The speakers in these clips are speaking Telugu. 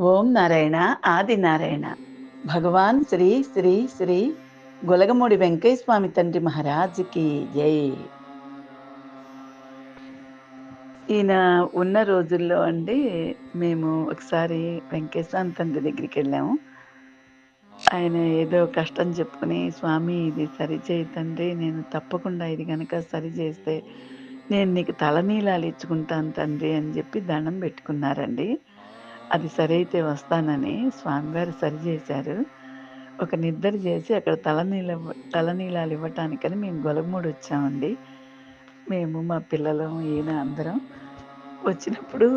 ఓం నారాయణ ఆది నారాయణ. భగవాన్ శ్రీ శ్రీ శ్రీ గొలగమూడి వెంకయ్య స్వామి తండ్రి మహారాజుకి జై. ఈయన ఉన్న రోజుల్లో అండి మేము ఒకసారి వెంకయ్య స్వామి తండ్రి దగ్గరికి వెళ్ళాము. ఆయన ఏదో కష్టం చెప్పుకుని స్వామి ఇది సరిచేయి తండ్రి నేను తప్పకుండా ఇది కనుక సరి చేస్తే నేను నీకు తలనీలాలు ఇచ్చుకుంటాను తండ్రి అని చెప్పి దండం పెట్టుకున్నారండి. అది సరైతే వస్తానని స్వామివారు సరి చేశారు. ఒక నిద్ర చేసి అక్కడ తలనీల తలనీలాలు ఇవ్వటానికని మేము గొలగమూడి వచ్చామండి. మేము మా పిల్లలు ఈయన అందరం వచ్చినప్పుడు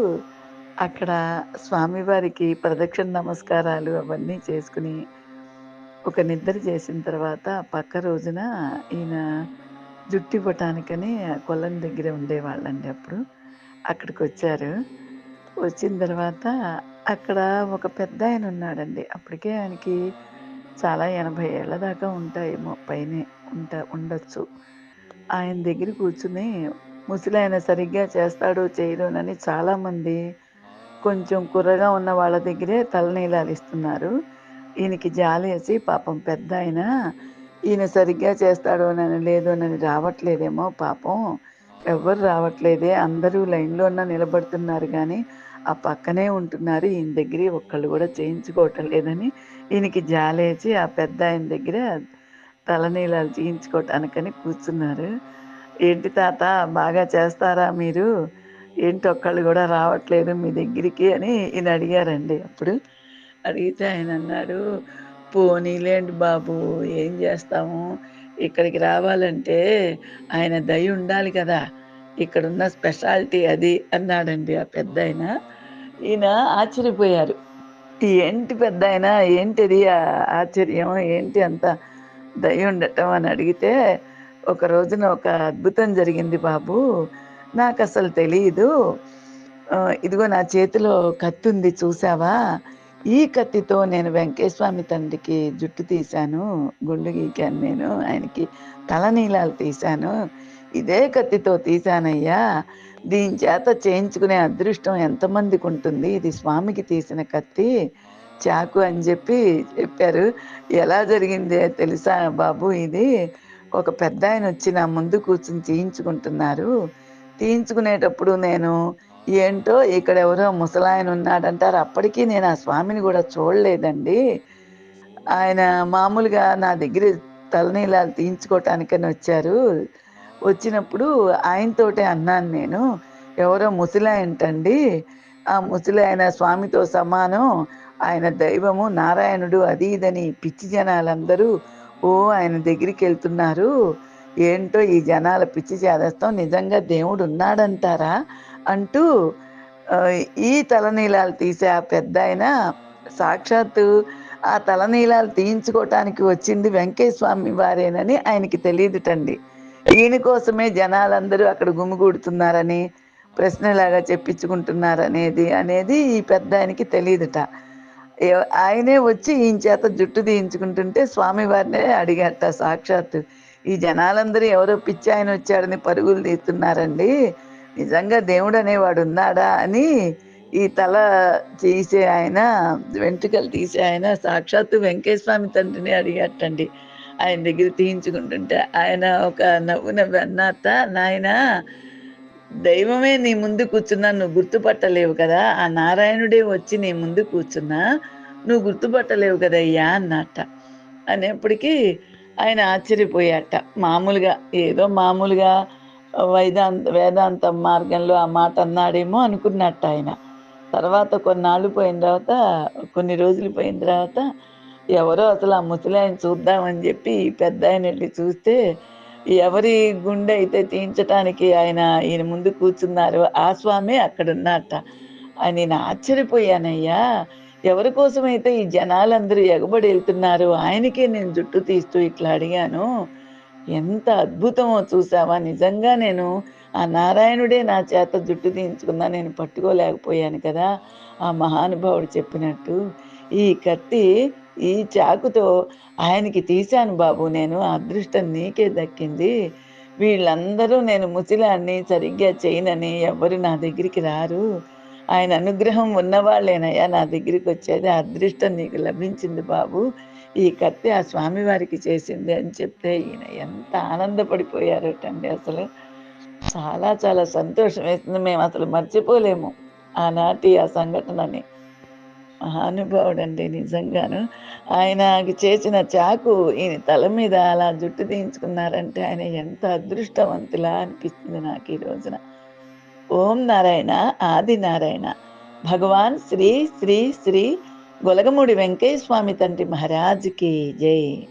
అక్కడ స్వామివారికి ప్రదక్షిణ నమస్కారాలు అవన్నీ చేసుకుని ఒక నిద్ర చేసిన తర్వాత పక్క రోజున ఈయన జుట్టు ఇవ్వటానికని కొల్లం దగ్గర ఉండేవాళ్ళండి అప్పుడు. అక్కడికి వచ్చారు. వచ్చిన తర్వాత అక్కడ ఒక పెద్ద ఆయన ఉన్నాడండి. అప్పటికే ఆయనకి చాలా ఎనభై ఏళ్ళ దాకా ఉంటాయేమో పైనే ఉంట ఉండొచ్చు. ఆయన దగ్గర కూర్చుని ముసలాయన సరిగ్గా చేస్తాడు చేయడోనని చాలామంది కొంచెం కుర్రగా ఉన్న వాళ్ళ దగ్గరే తలనీలాలిస్తున్నారు ఈయనకి జాలేసి పాపం పెద్ద ఆయన ఈయన సరిగ్గా చేస్తాడోనని లేదోనని రావట్లేదేమో పాపం. ఎవరు రావట్లేదే. అందరూ లైన్లో నిలబడుతున్నారు కానీ ఆ పక్కనే ఉంటున్నారు. ఈయన దగ్గర ఒక్కళ్ళు కూడా చేయించుకోవటం లేదని ఈయనకి జాలేసి ఆ పెద్ద ఆయన దగ్గర తలనీలాలు చేయించుకోవటానికని కూర్చున్నారు. ఏంటి తాత బాగా చేస్తారా మీరు? ఏంటి ఒక్కళ్ళు కూడా రావట్లేదు మీ దగ్గరికి? అని ఈయన అడిగారండి. అప్పుడు అడిగితే ఆయన అన్నాడు పోనీలేండి బాబు ఏం చేస్తాము? ఇక్కడికి రావాలంటే ఆయన దయ ఉండాలి కదా. ఇక్కడున్న స్పెషాలిటీ అది అన్నాడండి ఆ పెద్ద ఆయన ఈయన ఆశ్చర్యపోయారు. ఏంటి పెద్ద ఆయన ఏంటిది ఆశ్చర్యం ఏంటి అంత దయ ఉండటం? అని అడిగితే ఒక రోజున ఒక అద్భుతం జరిగింది బాబు. నాకు అసలు తెలియదు ఇదిగో నా చేతిలో కత్తి ఉంది చూసావా ఈ కత్తితో నేను వెంకటేశ్వామి తండ్రికి జుట్టు తీశాను గుండు గీకాను నేను ఆయనకి తలనీలాలు తీశాను. ఇదే కత్తితో తీశానయ్యా. దీని చేత చేయించుకునే అదృష్టం ఎంతమందికి ఉంటుంది? ఇది స్వామికి తీసిన కత్తి. చాకు అని చెప్పి చెప్పారు. ఎలా జరిగిందే తెలుసా బాబు ఇది? ఒక పెద్ద ఆయన వచ్చి నా ముందు కూర్చుని తీయించుకుంటున్నారు. తీయించుకునేటప్పుడు నేను ఏంటో ఇక్కడ ఎవరో ముసలాయన ఉన్నాడంటారు. అప్పటికీ నేను ఆ స్వామిని కూడా చూడలేదండి. ఆయన మామూలుగా నా దగ్గర తలనీలాలు తీయించుకోవటానికని వచ్చారు. వచ్చినప్పుడు ఆయనతోటే అన్నాను నేను ఎవరో ముసలాయంటండి. ఆ ముసలాయన స్వామితో సమానం. ఆయన దైవము నారాయణుడు అది ఇదని పిచ్చి జనాలందరూ ఓ ఆయన దగ్గరికి వెళ్తున్నారు. ఏంటో ఈ జనాల పిచ్చి చేదస్తాం. నిజంగా దేవుడు ఉన్నాడంటారా అంటూ ఈ తలనీలాలు తీసే ఆ పెద్ద ఆయన సాక్షాత్తు ఆ తలనీలాలు తీయించుకోవటానికి వచ్చింది వెంకయ్య స్వామి వారేనని ఆయనకి తెలియదుటండి. ఈయన కోసమే జనాలందరూ అక్కడ గుమిగూడుతున్నారని ప్రశ్నలాగా చెప్పించుకుంటున్నారనేది అనేది ఈ పెద్ద ఆయనకి తెలియదుట ఆయనే వచ్చి ఈయన చేత జుట్టు తీయించుకుంటుంటే స్వామివారినే అడిగట సాక్షాత్తు. ఈ జనాలందరూ ఎవరో పిచ్చి ఆయన వచ్చాడని పరుగులు తీస్తున్నారండి. నిజంగా దేవుడు అనేవాడు ఉన్నాడా అని ఈ తల తీసే ఆయన వెంట్రుకలు తీసే ఆయన సాక్షాత్తు వెంకటేశ్వామి తండ్రిని అడిగట్టండి ఆయన దగ్గర తీయించుకుంటుంటే ఆయన ఒక నవ్వు నవ్వు అన్నాత నాయన దైవమే నీ ముందు కూర్చున్నా నువ్వు గుర్తుపట్టలేవు కదా ఆ నారాయణుడే వచ్చి నీ ముందు కూర్చున్నా నువ్వు గుర్తుపట్టలేవు కదయ్యా అన్నట్ట అనేప్పటికీ ఆయన ఆశ్చర్యపోయాట మామూలుగా ఏదో మామూలుగా వైదాంత వేదాంత మార్గంలో ఆ మాట అన్నాడేమో అనుకున్నట్ట ఆయన. తర్వాత కొన్నాళ్ళు పోయిన తర్వాత కొన్ని రోజులు పోయిన తర్వాత ఎవరో అసలు ఆ ముసలాయన చూద్దామని చెప్పి పెద్ద ఆయన వెళ్ళి చూస్తే ఎవరి గుండె అయితే తీయించటానికి ఆయన ఈయన ముందు కూర్చున్నారు ఆ స్వామి అక్కడ ఉన్నట్ట నేను ఆశ్చర్యపోయానయ్యా. ఎవరి కోసమైతే ఈ జనాలందరూ ఎగబడి వెళ్తున్నారు? ఆయనకే నేను జుట్టు తీస్తూ ఇట్లా అడిగాను. ఎంత అద్భుతమో చూసావా? నిజంగా నేను ఆ నారాయణుడే నా చేత జుట్టు తీయించుకున్నా నేను పట్టుకోలేకపోయాను కదా? ఆ మహానుభావుడు చెప్పినట్టు ఈ కత్తి ఈ చాకుతో ఆయనకి తీశాను బాబు. నేను అదృష్టం నీకే దక్కింది. వీళ్ళందరూ నేను ముసిలాన్ని సరిగ్గా చేయనని ఎవరు నా దగ్గరికి రారు. ఆయన అనుగ్రహం ఉన్నవాళ్ళేనయ్యా నా దగ్గరికి వచ్చేది. అదృష్టం నీకు లభించింది బాబు. ఈ కత్తి ఆ స్వామివారికి చేసింది అని చెప్తే ఈయన ఎంత ఆనందపడిపోయారటండి అసలు. చాలా చాలా సంతోషం వేసింది. మేము అసలు మర్చిపోలేము ఆనాటి ఆ సంఘటనని. మహానుభావుడండి నిజంగాను. ఆయనకి చేసిన చాకు ఈయన తల మీద అలా జుట్టు తీయించుకున్నారంటే ఆయన ఎంత అదృష్టవంతులా అనిపిస్తుంది నాకు ఈ రోజున. ఓం నారాయణ ఆది నారాయణ. భగవాన్ శ్రీ శ్రీ శ్రీ గొలగమూడి వెంకయ్య స్వామి తండ్రి మహారాజ్కి జై.